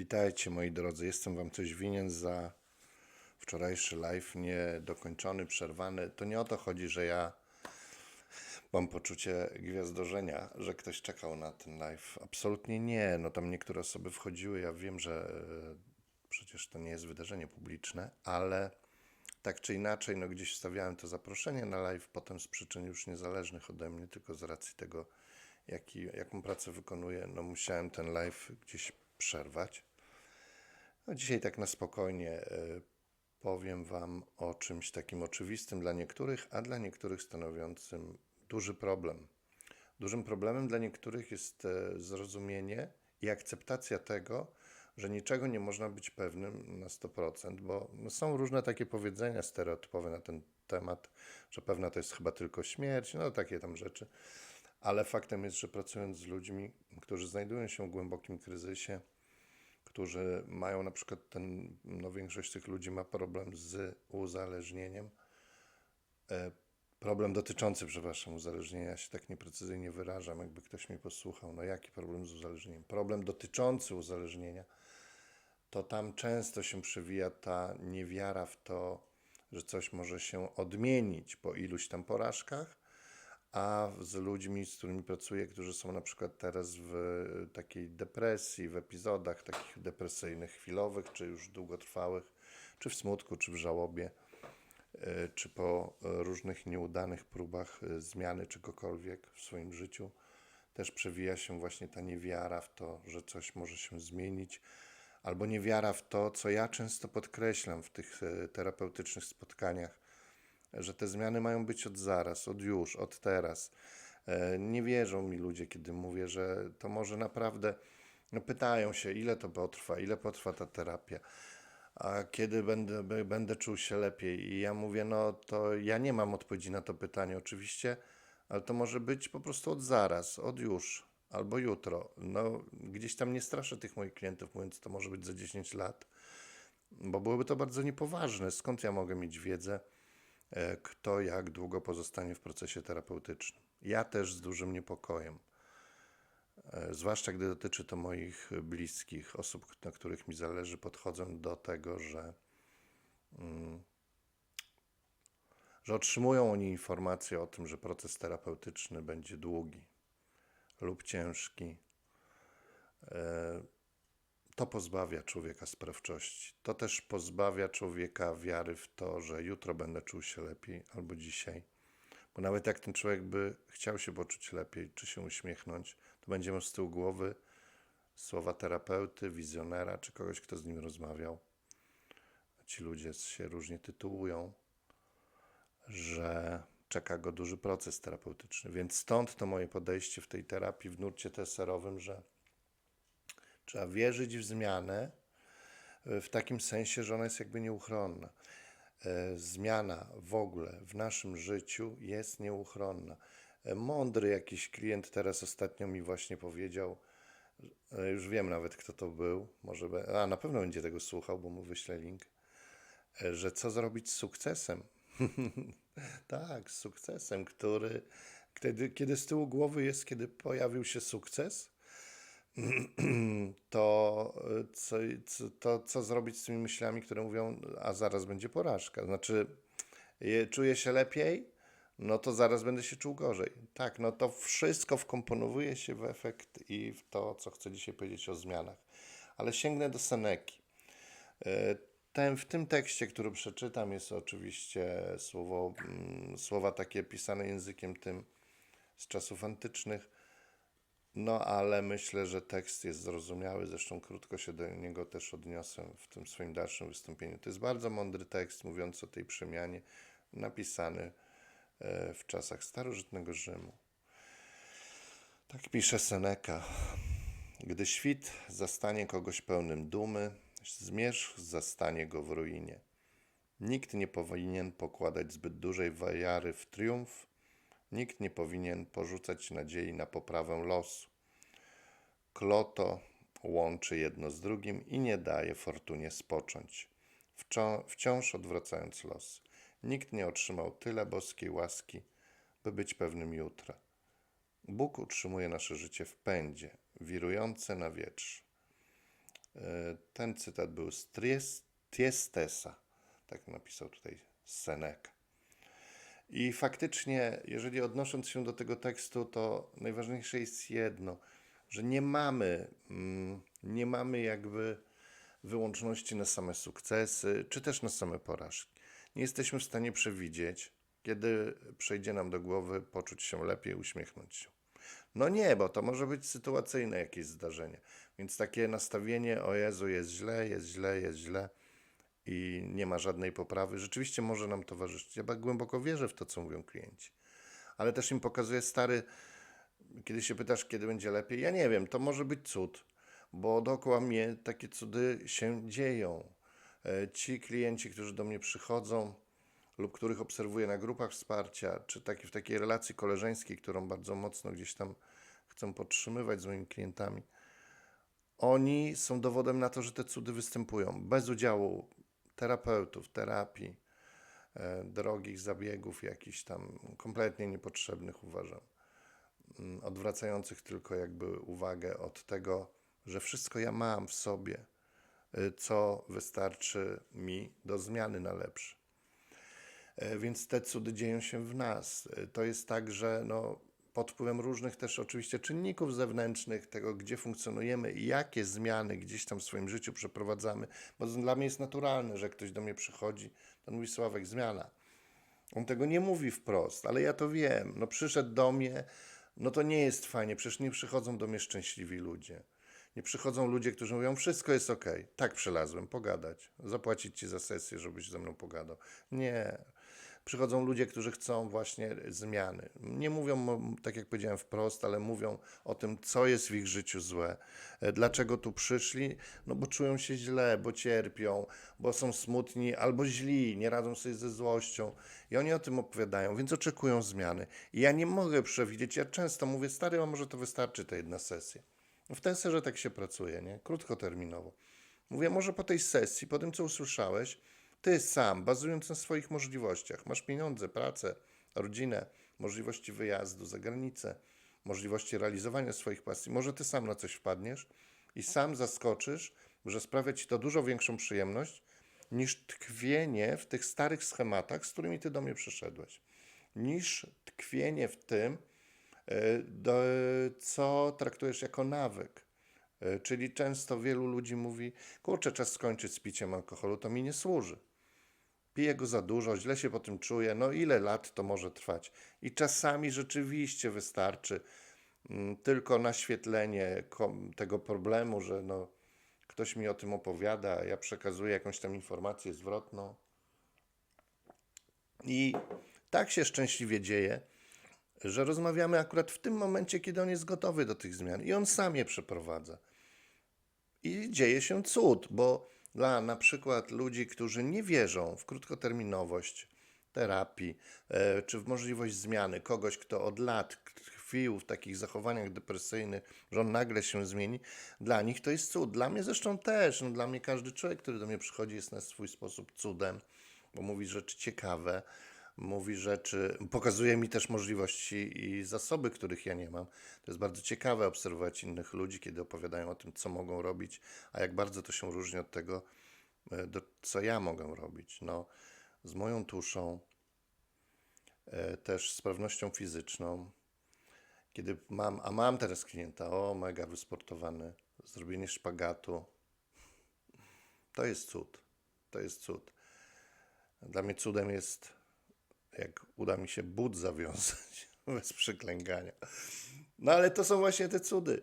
Witajcie moi drodzy, jestem wam coś winien za wczorajszy live niedokończony, przerwany. To nie o to chodzi, że ja mam poczucie gwiazdorzenia, że ktoś czekał na ten live. Absolutnie nie. No tam niektóre osoby wchodziły, ja wiem, że e, przecież to nie jest wydarzenie publiczne, ale tak czy inaczej, no gdzieś wstawiałem to zaproszenie na live, potem z przyczyn już niezależnych ode mnie, tylko z racji tego, jaki, jaką pracę wykonuję, no musiałem ten live gdzieś przerwać. No dzisiaj tak na spokojnie e, powiem Wam o czymś takim oczywistym dla niektórych, a dla niektórych stanowiącym duży problem. Dużym problemem dla niektórych jest e, zrozumienie i akceptacja tego, że niczego nie można być pewnym na 100%, bo są różne takie powiedzenia stereotypowe na ten temat, że pewna to jest chyba tylko śmierć, no takie tam rzeczy. Ale faktem jest, że pracując z ludźmi, którzy znajdują się w głębokim kryzysie, którzy mają na przykład ten, no większość tych ludzi ma problem z uzależnieniem. E, problem dotyczący, przepraszam, uzależnienia, się tak nieprecyzyjnie wyrażam, jakby ktoś mnie posłuchał. No jaki problem z uzależnieniem? Problem dotyczący uzależnienia, to tam często się przewija ta niewiara w to, że coś może się odmienić po iluś tam porażkach, a z ludźmi, z którymi pracuję, którzy są na przykład teraz w takiej depresji, w epizodach takich depresyjnych, chwilowych, czy już długotrwałych, czy w smutku, czy w żałobie, e, czy po e, różnych nieudanych próbach e, zmiany czegokolwiek w swoim życiu, też przewija się właśnie ta niewiara w to, że coś może się zmienić, albo niewiara w to, co ja często podkreślam w tych terapeutycznych spotkaniach, że te zmiany mają być od zaraz, od już, od teraz. E, Nie wierzą mi ludzie, kiedy mówię, że to może naprawdę. No pytają się, ile to potrwa, ile potrwa ta terapia, a kiedy będę, będę czuł się lepiej. I ja mówię, no to ja nie mam odpowiedzi na to pytanie, oczywiście, ale to może być po prostu od zaraz, od już, albo jutro. No, gdzieś tam nie straszę tych moich klientów, mówiąc, to może być za 10 lat, bo byłoby to bardzo niepoważne. Skąd ja mogę mieć wiedzę? E, kto jak długo pozostanie w procesie terapeutycznym. Ja też z dużym niepokojem, e, zwłaszcza gdy dotyczy to moich bliskich, osób, na których mi zależy, podchodzę do tego, że, mm, że otrzymują oni informację o tym, że proces terapeutyczny będzie długi lub ciężki. To pozbawia człowieka sprawczości. To też pozbawia człowieka wiary w to, że jutro będę czuł się lepiej albo dzisiaj. Bo nawet jak ten człowiek by chciał się poczuć lepiej, czy się uśmiechnąć, to będzie miał z tyłu głowy słowa terapeuty, wizjonera, czy kogoś, kto z nim rozmawiał. Ci ludzie się różnie tytułują, że czeka go duży proces terapeutyczny. Więc stąd to moje podejście w tej terapii w nurcie teserowym, że Trzeba wierzyć w zmianę e, w takim sensie, że ona jest jakby nieuchronna. E, Zmiana w ogóle w naszym życiu jest nieuchronna. E, Mądry jakiś klient teraz ostatnio mi właśnie powiedział, już wiem nawet kto to był, może, a na pewno będzie tego słuchał, bo mu wyślę link, że co zrobić z sukcesem. tak, z sukcesem, który, kiedy, kiedy z tyłu głowy jest, kiedy pojawił się sukces, to co, to co zrobić z tymi myślami, które mówią, a zaraz będzie porażka. Znaczy, czuję się lepiej, no to zaraz będę się czuł gorzej. Tak, no to wszystko wkomponowuje się w efekt i w to, co chcę dzisiaj powiedzieć o zmianach. Ale sięgnę do Seneki. E, Ten, w tym tekście, który przeczytam, jest oczywiście słowo, mm, słowa takie pisane językiem tym z czasów antycznych. No, ale myślę, że tekst jest zrozumiały, zresztą krótko się do niego też odniosę w tym swoim dalszym wystąpieniu. To jest bardzo mądry tekst mówiący o tej przemianie, napisany e, w czasach starożytnego Rzymu. Tak pisze Seneca. Gdy świt zastanie kogoś pełnym dumy, zmierzch zastanie go w ruinie. Nikt nie powinien pokładać zbyt dużej wiary w triumf, nikt nie powinien porzucać nadziei na poprawę losu. Kloto łączy jedno z drugim i nie daje fortunie spocząć, wcią- wciąż odwracając los. Nikt nie otrzymał tyle boskiej łaski, by być pewnym jutra. Bóg utrzymuje nasze życie w pędzie, wirujące na wietrze. E, Ten cytat był z Tries- Tiestesa, tak napisał tutaj Seneca. I faktycznie, jeżeli odnosząc się do tego tekstu, to najważniejsze jest jedno, że nie mamy, mm, nie mamy jakby wyłączności na same sukcesy, czy też na same porażki. Nie jesteśmy w stanie przewidzieć, kiedy przejdzie nam do głowy poczuć się lepiej, uśmiechnąć się. No nie, bo to może być sytuacyjne jakieś zdarzenie. Więc takie nastawienie, o Jezu, jest źle, jest źle, jest źle i nie ma żadnej poprawy, rzeczywiście może nam towarzyszyć. Ja głęboko wierzę w to, co mówią klienci. Ale też im pokazuję, stary, kiedy się pytasz, kiedy będzie lepiej, ja nie wiem, to może być cud, bo dookoła mnie takie cudy się dzieją. E, Ci klienci, którzy do mnie przychodzą lub których obserwuję na grupach wsparcia, czy taki, w takiej relacji koleżeńskiej, którą bardzo mocno gdzieś tam chcę podtrzymywać z moimi klientami, oni są dowodem na to, że te cudy występują bez udziału terapeutów, terapii, e, drogich zabiegów, jakichś tam kompletnie niepotrzebnych, uważam, mm, odwracających tylko jakby uwagę od tego, że wszystko ja mam w sobie, y, co wystarczy mi do zmiany na lepsze. E, Więc te cudy dzieją się w nas. E, To jest tak, że no, pod wpływem różnych też oczywiście czynników zewnętrznych, tego gdzie funkcjonujemy i jakie zmiany gdzieś tam w swoim życiu przeprowadzamy, bo dla mnie jest naturalne, że ktoś do mnie przychodzi, to mówi Sławek, zmiana. On tego nie mówi wprost, ale ja to wiem. No przyszedł do mnie, no to nie jest fajnie, przecież nie przychodzą do mnie szczęśliwi ludzie. Nie przychodzą ludzie, którzy mówią, wszystko jest ok. Tak przylazłem, pogadać, zapłacić ci za sesję, żebyś ze mną pogadał. Nie. Przychodzą ludzie, którzy chcą właśnie zmiany. Nie mówią, tak jak powiedziałem, wprost, ale mówią o tym, co jest w ich życiu złe. E, Dlaczego tu przyszli? No bo czują się źle, bo cierpią, bo są smutni albo źli, nie radzą sobie ze złością. I oni o tym opowiadają, więc oczekują zmiany. I ja nie mogę przewidzieć, ja często mówię, stary, a może to wystarczy ta jedna sesja. No W tej serze tak się pracuje, nie? Krótkoterminowo. Mówię, może po tej sesji, po tym, co usłyszałeś, ty sam, bazując na swoich możliwościach, masz pieniądze, pracę, rodzinę, możliwości wyjazdu za granicę, możliwości realizowania swoich pasji, może ty sam na coś wpadniesz i sam zaskoczysz, że sprawia ci to dużo większą przyjemność niż tkwienie w tych starych schematach, z którymi ty do mnie przyszedłeś. Niż tkwienie w tym, e, co traktujesz jako nawyk. E, Czyli często wielu ludzi mówi: Kurczę, czas skończyć z piciem alkoholu, to mi nie służy. Piję go za dużo, źle się po tym czuję, no ile lat to może trwać? I czasami rzeczywiście wystarczy mm, tylko naświetlenie tego problemu, że no, ktoś mi o tym opowiada, ja przekazuję jakąś tam informację zwrotną. I tak się szczęśliwie dzieje, że rozmawiamy akurat w tym momencie, kiedy on jest gotowy do tych zmian i on sam je przeprowadza. I dzieje się cud, bo dla na przykład ludzi, którzy nie wierzą w krótkoterminowość terapii, e, czy w możliwość zmiany kogoś, kto od lat tkwił w takich zachowaniach depresyjnych, że on nagle się zmieni, dla nich to jest cud. Dla mnie zresztą też. No, dla mnie każdy człowiek, który do mnie przychodzi, jest na swój sposób cudem, bo mówi rzeczy ciekawe, mówi rzeczy, pokazuje mi też możliwości i zasoby, których ja nie mam. To jest bardzo ciekawe obserwować innych ludzi, kiedy opowiadają o tym, co mogą robić, a jak bardzo to się różni od tego, e, do, co ja mogę robić. No, z moją tuszą, e, też sprawnością fizyczną. Kiedy mam, a mam teraz klienta, o mega wysportowany, zrobienie szpagatu, to jest cud. To jest cud. Dla mnie cudem jest, jak uda mi się but zawiązać bez przyklęgania. No ale to są właśnie te cudy.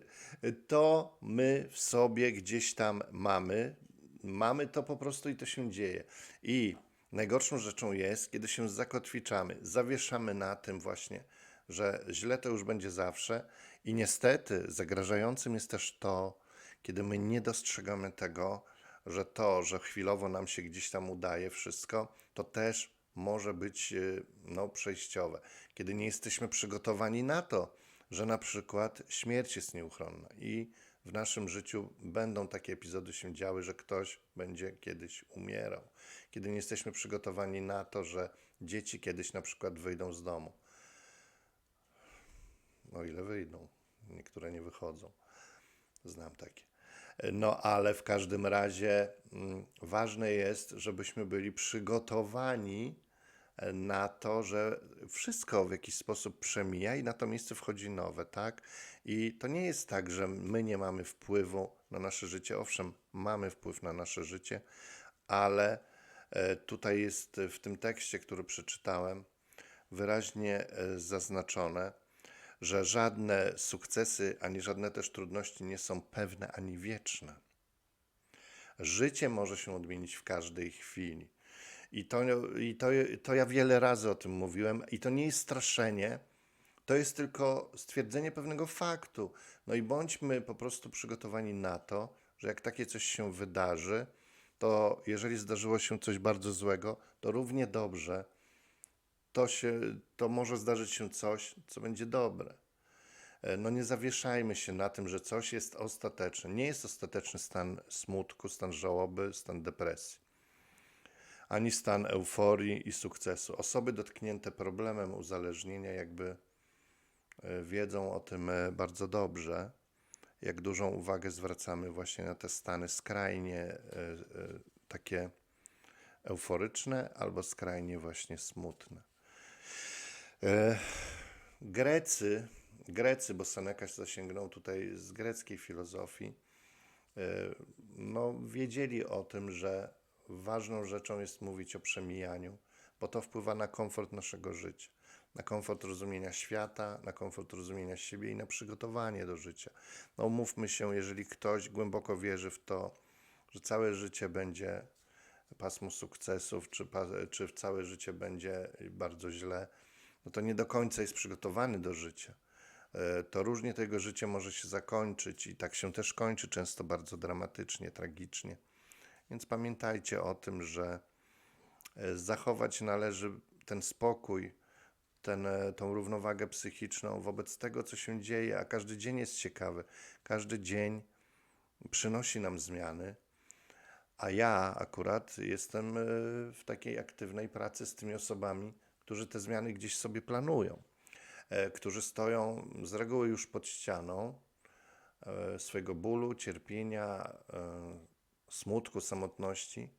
To my w sobie gdzieś tam mamy. Mamy to po prostu i to się dzieje. I najgorszą rzeczą jest, kiedy się zakotwiczamy, zawieszamy na tym właśnie, że źle to już będzie zawsze. I niestety zagrażającym jest też to, kiedy my nie dostrzegamy tego, że to, że chwilowo nam się gdzieś tam udaje wszystko, to też może być y, no, przejściowe. Kiedy nie jesteśmy przygotowani na to, że na przykład śmierć jest nieuchronna i w naszym życiu będą takie epizody się działy, że ktoś będzie kiedyś umierał. Kiedy nie jesteśmy przygotowani na to, że dzieci kiedyś na przykład wyjdą z domu. O ile wyjdą. Niektóre nie wychodzą. Znam takie. No, ale w każdym razie mm, ważne jest, żebyśmy byli przygotowani e, na to, że wszystko w jakiś sposób przemija i na to miejsce wchodzi nowe, tak? I to nie jest tak, że my nie mamy wpływu na nasze życie. Owszem, mamy wpływ na nasze życie, ale e, tutaj jest w tym tekście, który przeczytałem, wyraźnie e, zaznaczone, że żadne sukcesy ani żadne też trudności nie są pewne ani wieczne. Życie może się odmienić w każdej chwili. I to, i to, to ja wiele razy o tym mówiłem, i to nie jest straszenie, to jest tylko stwierdzenie pewnego faktu. No i bądźmy po prostu przygotowani na to, że jak takie coś się wydarzy, to jeżeli zdarzyło się coś bardzo złego, to równie dobrze to, się, to może zdarzyć się coś, co będzie dobre. E, No nie zawieszajmy się na tym, że coś jest ostateczne. Nie jest ostateczny stan smutku, stan żałoby, stan depresji, ani stan euforii i sukcesu. Osoby dotknięte problemem uzależnienia jakby e, wiedzą o tym e, bardzo dobrze, jak dużą uwagę zwracamy właśnie na te stany skrajnie e, takie euforyczne albo skrajnie właśnie smutne. Grecy, Grecy, bo Seneca zasięgnął tutaj z greckiej filozofii, no, wiedzieli o tym, że ważną rzeczą jest mówić o przemijaniu, bo to wpływa na komfort naszego życia, na komfort rozumienia świata, na komfort rozumienia siebie i na przygotowanie do życia. No, umówmy się, jeżeli ktoś głęboko wierzy w to, że całe życie będzie pasmo sukcesów, czy, czy całe życie będzie bardzo źle, no to nie do końca jest przygotowany do życia. E, To różnie tego życie może się zakończyć i tak się też kończy, często bardzo dramatycznie, tragicznie. Więc pamiętajcie o tym, że e, zachować należy ten spokój, ten, e, tą równowagę psychiczną wobec tego, co się dzieje, a każdy dzień jest ciekawy. Każdy dzień przynosi nam zmiany, a ja akurat jestem e, w takiej aktywnej pracy z tymi osobami, którzy te zmiany gdzieś sobie planują, którzy stoją z reguły już pod ścianą swojego bólu, cierpienia, smutku, samotności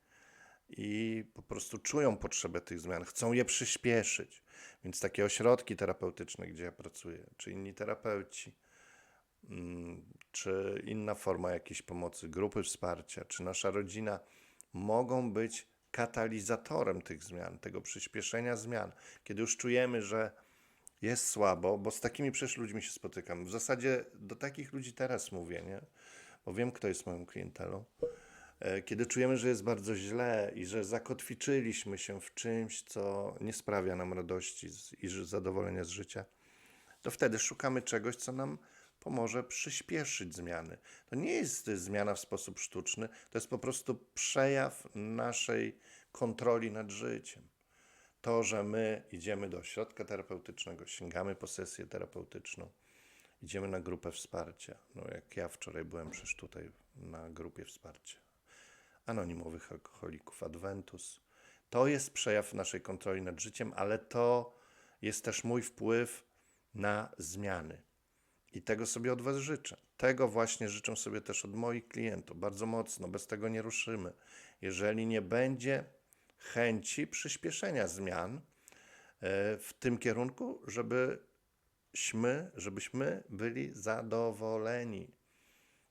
i po prostu czują potrzebę tych zmian, chcą je przyspieszyć. Więc takie ośrodki terapeutyczne, gdzie ja pracuję, czy inni terapeuci, mm, czy inna forma jakiejś pomocy, grupy wsparcia, czy nasza rodzina mogą być katalizatorem tych zmian, tego przyspieszenia zmian. Kiedy już czujemy, że jest słabo, bo z takimi przecież ludźmi się spotykam. W zasadzie do takich ludzi teraz mówię, nie? Bo wiem, kto jest moją klientelą. E, Kiedy czujemy, że jest bardzo źle i że zakotwiczyliśmy się w czymś, co nie sprawia nam radości i zadowolenia z życia, to wtedy szukamy czegoś, co nam pomoże przyspieszyć zmiany. To nie jest zmiana w sposób sztuczny, to jest po prostu przejaw naszej kontroli nad życiem. To, że my idziemy do ośrodka terapeutycznego, sięgamy po sesję terapeutyczną, idziemy na grupę wsparcia. No jak ja wczoraj byłem przecież tutaj na grupie wsparcia anonimowych alkoholików Adventus. To jest przejaw naszej kontroli nad życiem, ale to jest też mój wpływ na zmiany. I tego sobie od Was życzę. Tego właśnie życzę sobie też od moich klientów. Bardzo mocno. Bez tego nie ruszymy. Jeżeli nie będzie chęci przyspieszenia zmian e, w tym kierunku, żebyśmy, żebyśmy byli zadowoleni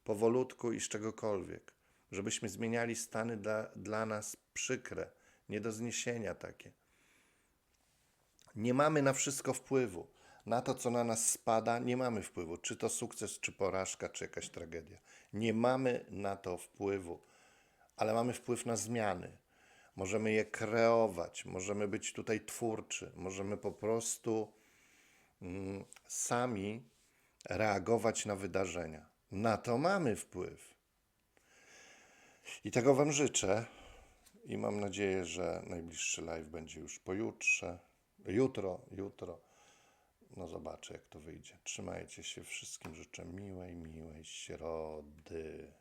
powolutku i z czegokolwiek. Żebyśmy zmieniali stany dla, dla nas przykre, nie do zniesienia takie. Nie mamy na wszystko wpływu. Na to, co na nas spada, nie mamy wpływu. Czy to sukces, czy porażka, czy jakaś tragedia. Nie mamy na to wpływu, ale mamy wpływ na zmiany. Możemy je kreować, możemy być tutaj twórczy, możemy po prostu mm, sami reagować na wydarzenia. Na to mamy wpływ. I tego Wam życzę. I mam nadzieję, że najbliższy live będzie już pojutrze. Jutro, jutro. No zobaczę, jak to wyjdzie. Trzymajcie się. Wszystkim życzę miłej, miłej środy.